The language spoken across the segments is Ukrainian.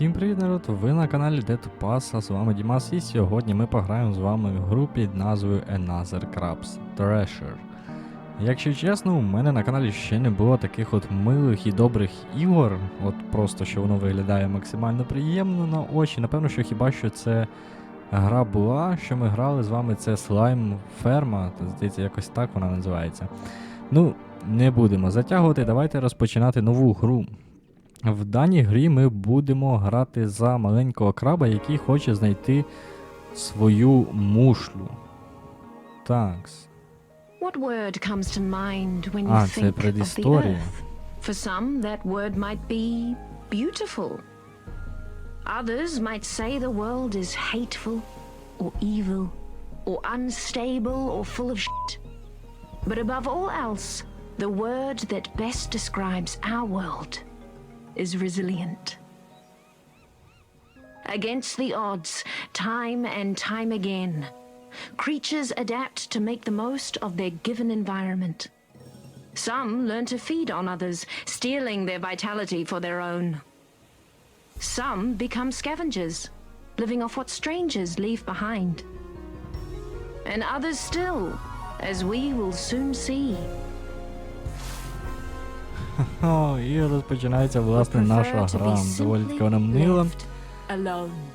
Всім привіт, народ! Ви на каналі Dead to Pass, а з вами Дімас, і сьогодні ми пограємо з вами в гру під назвою Another Crabs Treasure. Якщо чесно, у мене на каналі ще не було таких от милих і добрих ігор, от просто що воно виглядає максимально приємно на очі. Напевно, що хіба що це гра була, що ми грали з вами, це Slime Ферма, здається, якось так вона називається. Ну, не будемо затягувати, давайте розпочинати нову гру. В даній грі ми будемо грати за маленького краба, який хоче знайти свою мушлю. Такс. А, це предісторія. For some, that word might be beautiful. Others might say the world is hateful, or evil, or unstable, or full of shit. But above all else, the word that best describes our world is resilient. Against the odds, time and time again, creatures adapt to make the most of their given environment. Some learn to feed on others, stealing their vitality for their own. Some become scavengers, living off what strangers leave behind. And others still, as we will soon see. О, і розпочинається власне наша гра. Доволі таки вона мила.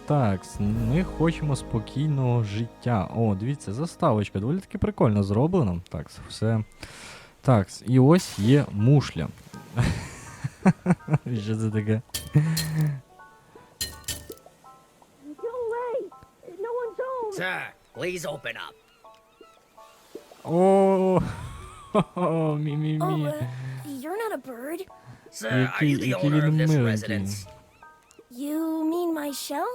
Так, ми хочемо спокійного життя. О, дивіться, заставочка, доволі таки прикольно зроблено. Так, все. Так, і ось є мушля. Що це таке? Sir, please open up. О, Oh, мі-мі-мі. uh, you're not a bird. Sir, are you the owner of this residence? You mean my shell?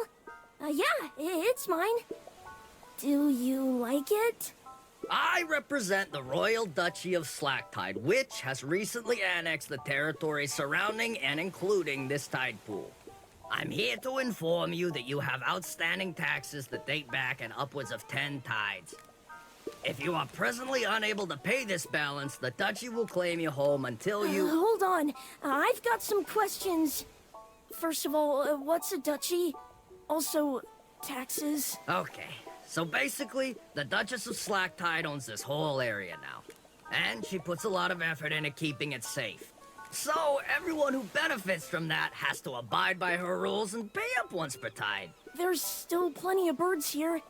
Uh, yeah, it's mine. Do you like it? I represent the Royal Duchy of Slacktide, which has recently annexed the territory surrounding and including this tide pool. I'm here to inform you that you have outstanding taxes that date back and upwards of 10 tides. If you are presently unable to pay this balance, the duchy will claim you home until Uh, you. hold on. Uh, I've got some questions. First of all, uh, what's a duchy? Also, taxes. Okay, so basically, the Duchess of Slacktide owns this whole area now. And she puts a lot of effort into keeping it safe. So, everyone who benefits from that has to abide by her rules and pay up once per tide. There's still plenty of birds here.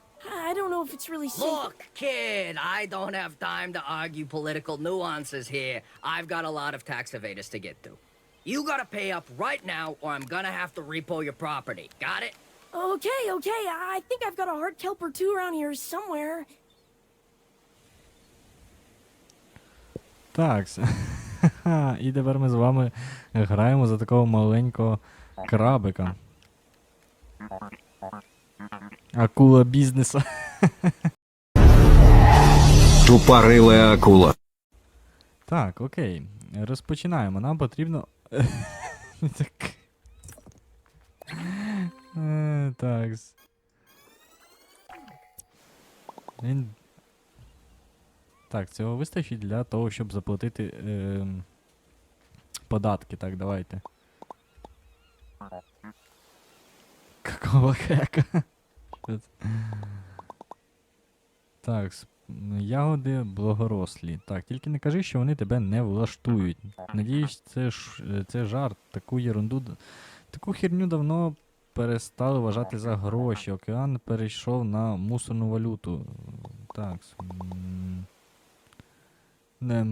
I don't know if it's really safe. Look, kid, I don't have time to argue political nuances here. I've got a lot of tax evaders to get to. You gotta pay up right now, or I'm gonna have to repo your property. Got it? Okay, okay. I think I've got a hard kelp or two around here somewhere. Так. І тепер ми з вами граємо за такого маленького крабика. Акула бізнесу. Тупорылая акула. Так, окей. Розпочинаємо. Нам потрібно. так. Е, Так. Він. Так, цього вистачить для того, щоб заплатити ем, податки. Так, давайте. Какого хека? Так, ягоди благорослі. Так, тільки не кажи, що вони тебе не влаштують. Надіюсь, це ж це жарт. Таку єрунду. Таку херню давно перестали вважати за гроші. Океан перейшов на мусорну валюту. Так. Не,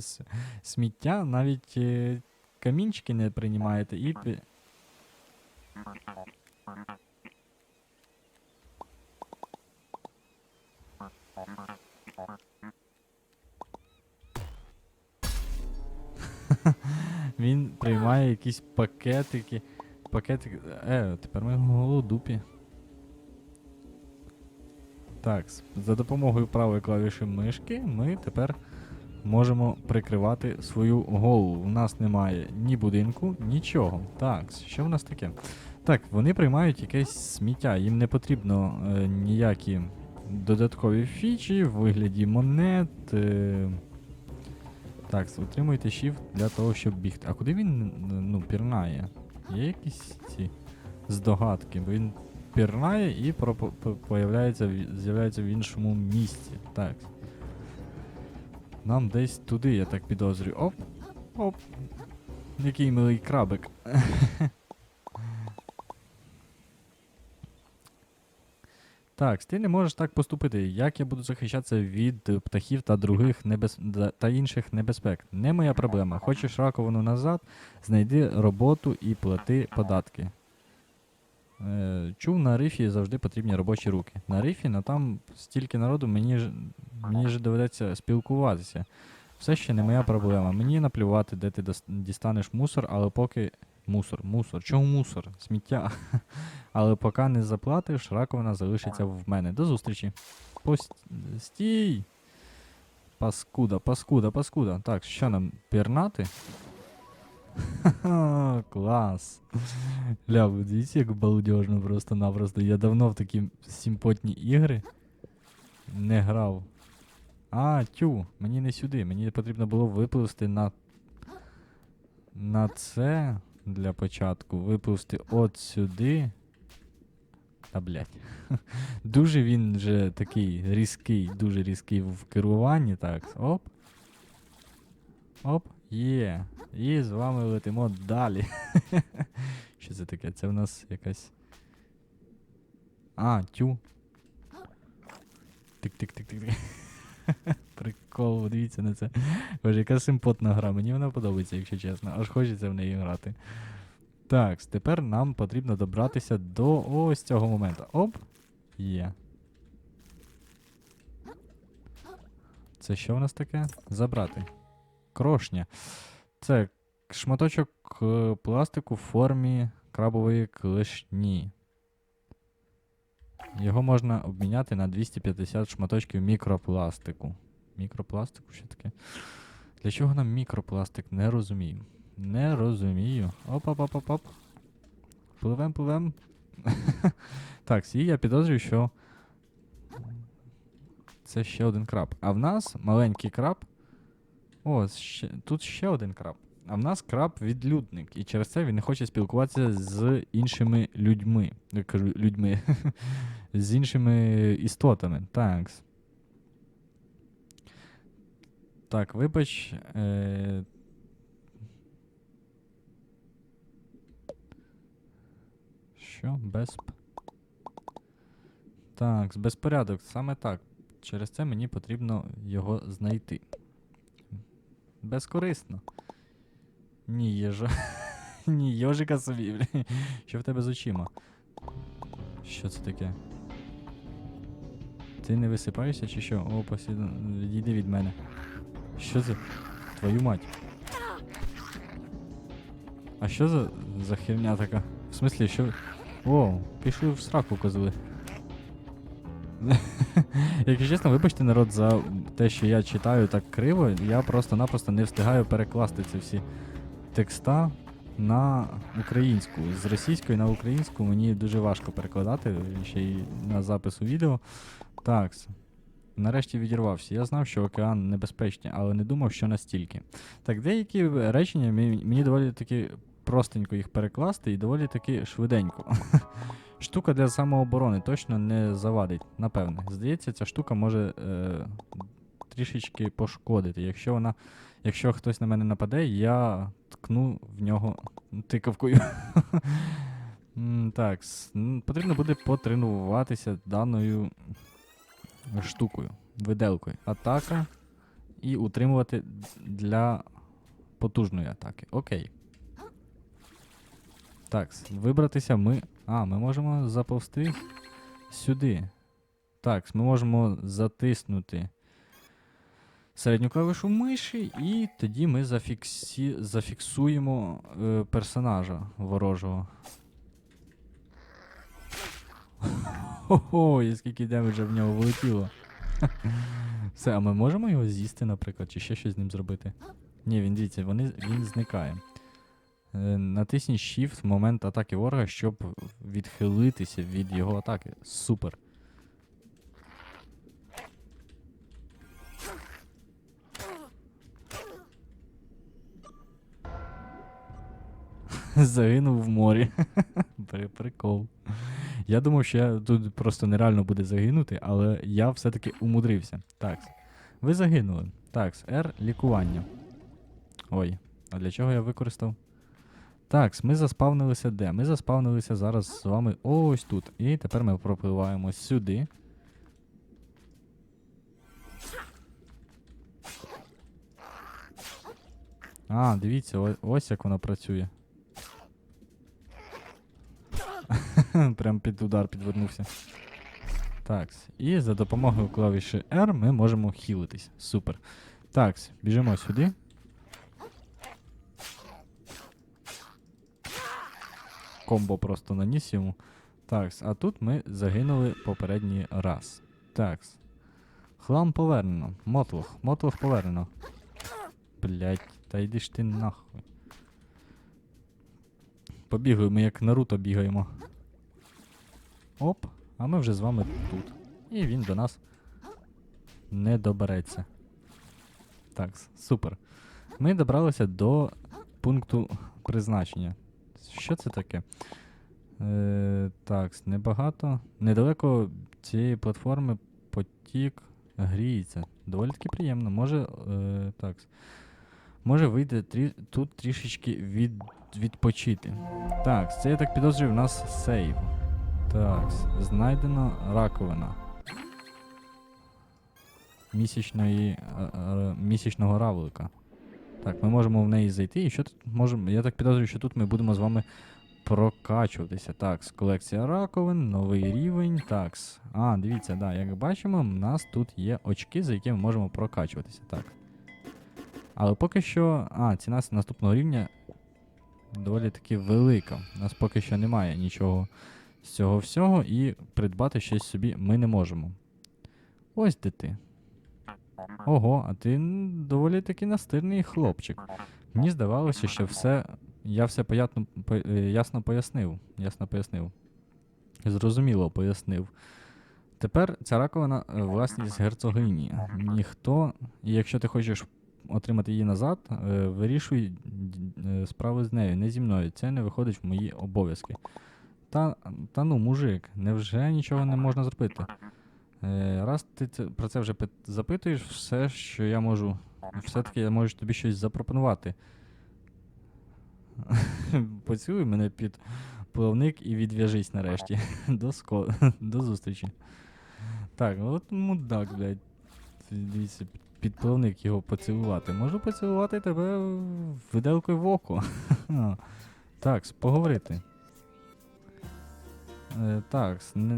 сміття навіть е, камінчики не приймаєте і. Він приймає якісь пакетики. Пакетики. Е, тепер ми голодупі. Так, за допомогою правої клавіші мишки ми тепер можемо прикривати свою голову. У нас немає ні будинку, нічого. Так, що в нас таке? Так, вони приймають якесь сміття. Їм не потрібно е, ніякі додаткові фічі в вигляді монет. Е, так, утримуйте shift для того, щоб бігти. А куди він ну, пірнає? Є якісь ці здогадки, бо він пірнає і появляється, з'являється в іншому місці. Так. Нам десь туди, я так підозрюю. Оп! Оп! Який милий крабик. Так, ти не можеш так поступити. Як я буду захищатися від птахів та других небез... та інших небезпек? Не моя проблема. Хочеш раковину назад, знайди роботу і плати податки. Е, чув, на рифі завжди потрібні робочі руки. На рифі, на там стільки народу, мені ж мені ж доведеться спілкуватися. Все ще не моя проблема. Мені наплювати, де ти дістанеш мусор, але поки. Мусор, мусор. Чому мусор? Сміття. Але поки не заплатиш, раковина залишиться в мене. До зустрічі. Пост... Стій! Паскуда, паскуда, паскуда. Так, що нам пірнати? Клас. Ля, ви дивіться, як балдежно просто-напросто. Я давно в такі симпотні ігри не грав. А, тю, мені не сюди. Мені потрібно було випливти на. На це для початку. Випливти от сюди. Та блять. Дуже він же такий різкий, дуже різкий в керуванні. Так. Оп. Оп. Є. І з вами летимо далі. Що це таке? Це в нас якась. А, тю. Тик-тик-тик-тик. Прикол, дивіться на це. Боже, яка симпотна гра. Мені вона подобається, якщо чесно. Аж хочеться в неї грати. Так, тепер нам потрібно добратися до ось цього моменту. Оп. Є. Це що в нас таке? Забрати. Крошня. Це шматочок е, пластику в формі крабової клешні. Його можна обміняти на 250 шматочків мікропластику. Мікропластику? Що таке? Для чого нам мікропластик? Не розумію. Не розумію. Оп-оп-оп-оп-оп. Пливем, пливем. так, і я підозрюю, що. Це ще один краб. А в нас маленький краб. О, ще, тут ще один краб. А в нас краб-відлюдник. І через це він не хоче спілкуватися з іншими людьми. Людьми. з іншими істотами. Так. Так, вибач. Е... Що? Безп. Так, безпорядок, саме так. Через це мені потрібно його знайти. Безкорисно. Ні, їжа. Ні, йожика собі. Що в тебе з очима? Що це таке? Ти не висипаєшся чи що? О, посіда. Відійди від мене. Що це? Твою мать. А що за, за херня така? В смислі, що. О, пішли в сраку козли. Якщо чесно, вибачте народ за те, що я читаю так криво, я просто-напросто не встигаю перекласти ці всі текста на українську. З російської на українську мені дуже важко перекладати, ще й на запису відео. Так. Нарешті відірвався. Я знав, що океан небезпечний, але не думав, що настільки. Так, деякі речення мені, доволі таки простенько їх перекласти і доволі таки швиденько. Штука для самооборони точно не завадить, напевне. Здається, ця штука може е, трішечки пошкодити. Якщо вона. Якщо хтось на мене нападе, я ткну в нього тикавкою. Так, потрібно буде потренуватися даною штукою, виделкою. Атака і утримувати для потужної атаки. Окей. Так, вибратися ми. А, ми можемо заповзти сюди. Так, ми можемо затиснути середню клавішу миші, і тоді ми зафіксі... зафіксуємо е, персонажа ворожого. Хо-хо, і скільки демеджа в нього влетіло. Все, а ми можемо його з'їсти, наприклад, чи ще щось з ним зробити? Ні, він дивіться, вони, він зникає. Е, натисніть Shift в момент атаки ворога, щоб відхилитися від його атаки. Супер. Загинув в морі. Прикол. Я думав, що я тут просто нереально буде загинути, але я все-таки умудрився. Так. Ви загинули. Так, R лікування. Ой, а для чого я використав? Так, ми заспавнилися де? Ми заспавнилися зараз з вами ось тут. І тепер ми пропливаємо сюди. А, дивіться, о- ось як вона працює. Прям під удар підвернувся. Так, і за допомогою клавіші R ми можемо хілитись. Супер. Так, біжимо сюди. Комбо просто наніс йому. Так, а тут ми загинули попередній раз. Так. Хлам повернено. Мотлох. Мотлох повернено. Блять, та йди ж ти нахуй. Побігли, ми як Наруто бігаємо. Оп, а ми вже з вами тут. І він до нас не добереться. Так, супер. Ми добралися до пункту призначення. Що це таке? Е, так, небагато. Недалеко цієї платформи потік гріється. Доволі таки приємно. Може. Е, так. Може вийде трі, тут трішечки від, відпочити. Так, це я так підозрюю, в нас сейв. Так, знайдено раковина. Місячної, е, е, місячного равлика. Так, ми можемо в неї зайти. І що тут можемо. Я так підозрюю, що тут ми будемо з вами прокачуватися. Так, колекція раковин, новий рівень. Так. А, дивіться, да, як бачимо, в нас тут є очки, за які ми можемо прокачуватися. Так. Але поки що. А, ціна наступного рівня доволі таки велика. У нас поки що немає нічого з цього всього, і придбати щось собі ми не можемо. Ось де ти. Ого, а ти доволі таки настирний хлопчик. Мені здавалося, що все. Я все поятно, по, е, ясно пояснив. Ясно пояснив. Зрозуміло пояснив. Тепер ця раковина е, власність герцогині. Ніхто, якщо ти хочеш отримати її назад, е, вирішуй справи з нею, не зі мною. Це не виходить в мої обов'язки. Та, та ну, мужик, невже нічого не можна зробити? Е, раз ти це, про це вже пит- запитуєш, все, що я можу. Все-таки я можу тобі щось запропонувати. Поцілуй мене під плавник і відв'яжись нарешті. До, ско... До зустрічі. Так, от мудак, блядь. Дивіться, під плавник його поцілувати. Можу поцілувати тебе виделкою в око. так, поговорити. Е, так, не,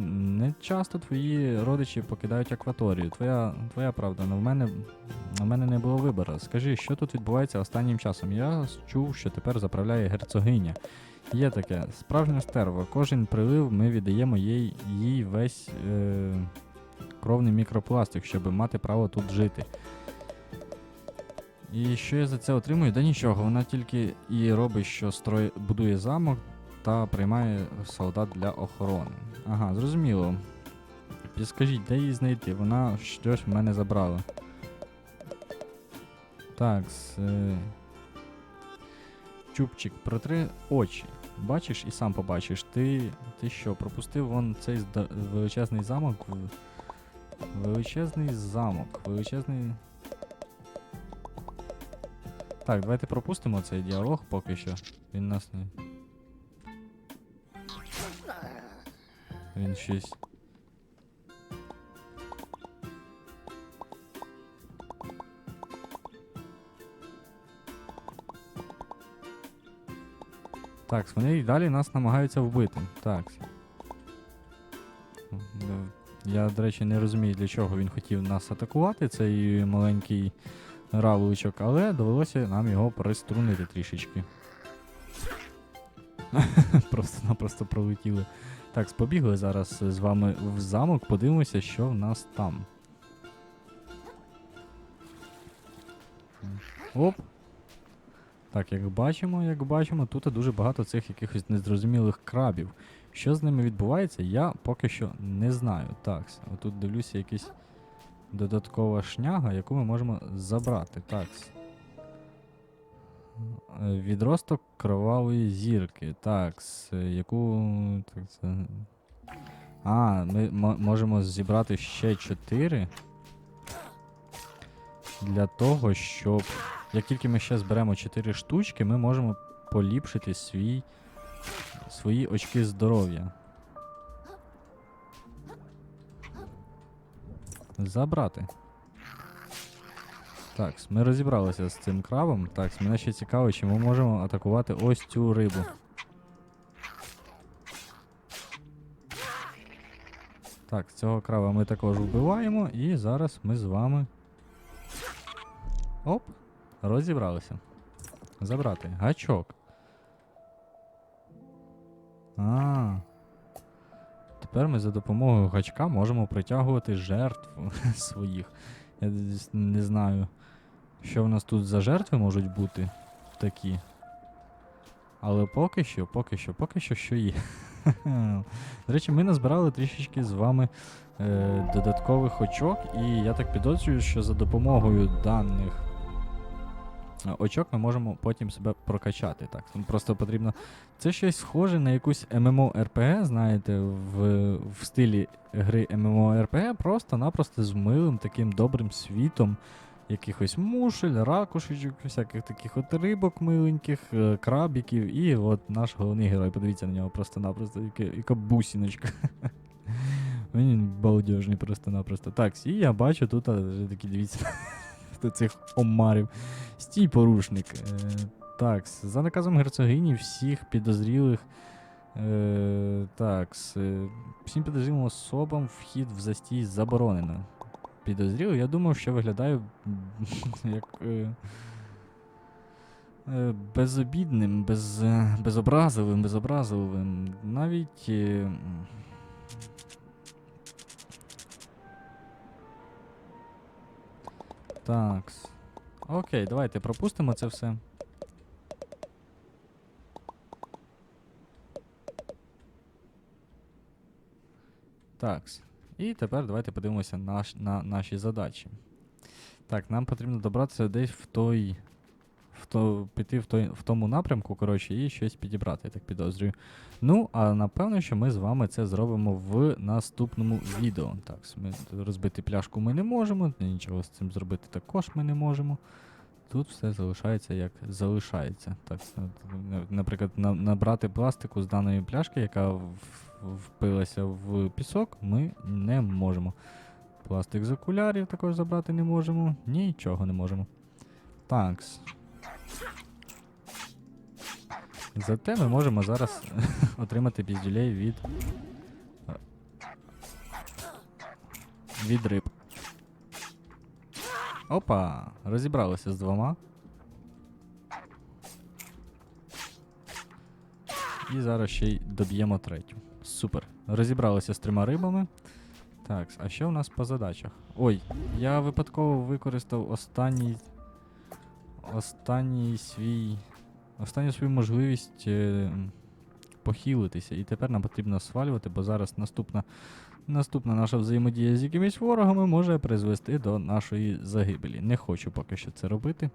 не часто твої родичі покидають акваторію. Твоя, твоя правда, але в мене, в мене не було вибору. Скажи, що тут відбувається останнім часом? Я чув, що тепер заправляє герцогиня. Є таке, справжня стерва. Кожен прилив ми віддаємо їй, їй весь е, кровний мікропластик, щоб мати право тут жити. І що я за це отримую? Да нічого, вона тільки і робить, що строй будує замок та приймає солдат для охорони. Ага, зрозуміло. Підскажіть, де її знайти? Вона щось в мене забрала. Так, е... Чубчик, протри очі. Бачиш і сам побачиш. Ти. Ти що, пропустив вон цей зда- величезний замок? Величезний замок. Величезний. Так, давайте пропустимо цей діалог поки що. Він нас не. Він щось. Так, вони і далі нас намагаються вбити. Так. Я, до речі, не розумію, для чого він хотів нас атакувати, цей маленький равличок, але довелося нам його приструнити трішечки. Просто-напросто пролетіли. Так, побігли зараз з вами в замок, подивимося, що в нас там. Оп. Так, як бачимо, як бачимо, тут дуже багато цих якихось незрозумілих крабів. Що з ними відбувається, я поки що не знаю. Так, отут дивлюся якась додаткова шняга, яку ми можемо забрати. Так. Відросток кровавої зірки. Так, з яку. Так, це... А, ми мо- можемо зібрати ще 4. Для того, щоб. Як тільки ми ще зберемо 4 штучки, ми можемо поліпшити свій, свої очки здоров'я. Забрати. Так, ми розібралися з цим крабом. Так, мене ще цікаво, чи ми можемо атакувати ось цю рибу. Так, цього краба ми також вбиваємо, і зараз ми з вами. Оп! Розібралися. Забрати. Гачок. А. Тепер ми за допомогою гачка можемо притягувати жертв своїх. Я не знаю, що в нас тут за жертви можуть бути такі. Але поки що, поки що, поки що що є. До речі, ми назбирали трішечки з вами е, додаткових очок, і я так підозрюю, що за допомогою даних очок ми можемо потім себе прокачати. Так, просто потрібно. Це щось схоже на якусь MMORPG, знаєте, в, в стилі гри MMORPG, просто-напросто з милим таким добрим світом. Якихось мушель, ракушечок, всяких таких от рибок миленьких, е, крабіків, і от наш головний герой. Подивіться на нього просто-напросто, яка, яка бусіночка. Він балдежний просто-напросто. Так, і я бачу тут а, вже такі, дивіться, до цих омарів. Стій порушник. Е, так, за наказом герцогині всіх підозрілих. Е, так, е, всім підозрілим особам вхід в застій заборонено. Підозрілий, я думав, що виглядаю як. Е, е, безобідним, без, е, безобразливим, безобразливим. Навіть. Такс. Окей, давайте пропустимо це все. Такс. І тепер давайте подивимося наш, на наші задачі. Так, нам потрібно добратися десь в той. В то, піти в, той, в тому напрямку, коротше, і щось підібрати, я так підозрюю. Ну, а напевно, що ми з вами це зробимо в наступному відео. Так, ми розбити пляшку ми не можемо, нічого з цим зробити також ми не можемо. Тут все залишається як залишається. Так, наприклад, на- набрати пластику з даної пляшки, яка впилася в пісок, ми не можемо. Пластик з окулярів також забрати не можемо. Нічого не можемо. Такс. Зате ми можемо зараз отримати піздюлей від. Від риб. Опа! Розібралися з двома. І зараз ще й доб'ємо третю. Супер. Розібралися з трьома рибами. Так, а що в нас по задачах? Ой, я випадково використав останній. Останній свій. Останню свою можливість е, похилитися. І тепер нам потрібно свалювати, бо зараз наступна, наступна наша взаємодія з якимись ворогами може призвести до нашої загибелі. Не хочу поки що це робити.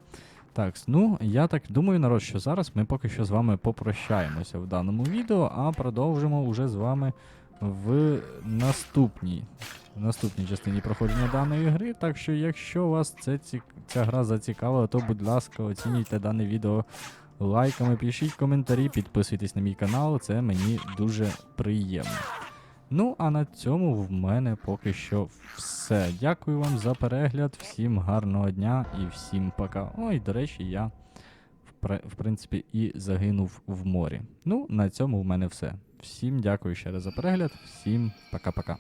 Так, ну я так думаю, народ, що зараз ми поки що з вами попрощаємося в даному відео, а продовжимо уже з вами в наступній, в наступній частині проходження даної гри. Так що, якщо вас це, ця гра зацікавила, то будь ласка, оцінюйте дане відео лайками, пишіть коментарі, підписуйтесь на мій канал, це мені дуже приємно. Ну, а на цьому в мене поки що все. Дякую вам за перегляд, всім гарного дня і всім пока. Ой, до речі, я в принципі і загинув в морі. Ну, на цьому в мене все. Всім дякую ще раз за перегляд, всім пока-пока.